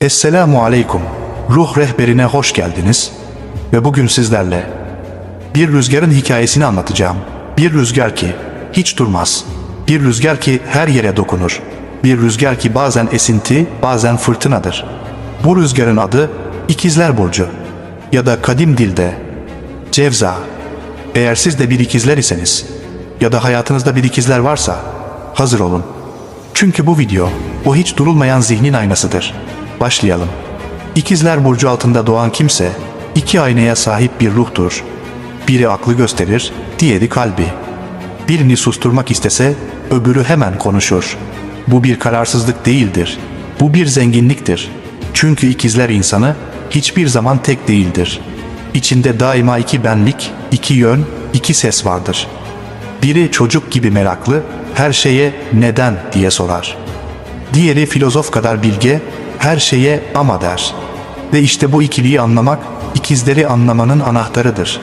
Esselamu Aleyküm. Ruh rehberine hoş geldiniz. Ve bugün sizlerle bir rüzgarın hikayesini anlatacağım. Bir rüzgar ki hiç durmaz. Bir rüzgar ki her yere dokunur. Bir rüzgar ki bazen esinti, bazen fırtınadır. Bu rüzgarın adı İkizler Burcu ya da kadim dilde Cevza. Eğer siz de bir ikizler iseniz ya da hayatınızda bir ikizler varsa hazır olun. Çünkü bu video o hiç durulmayan zihnin aynasıdır. Başlayalım. İkizler burcu altında doğan kimse iki aynaya sahip bir ruhtur. Biri aklı gösterir, diğeri kalbi. Birini susturmak istese öbürü hemen konuşur. Bu bir kararsızlık değildir. Bu bir zenginliktir. Çünkü ikizler insanı hiçbir zaman tek değildir. İçinde daima iki benlik, iki yön, iki ses vardır. Biri çocuk gibi meraklı, her şeye neden diye sorar. Diğeri filozof kadar bilge, her şeye ama der. Ve işte bu ikiliyi anlamak, ikizleri anlamanın anahtarıdır.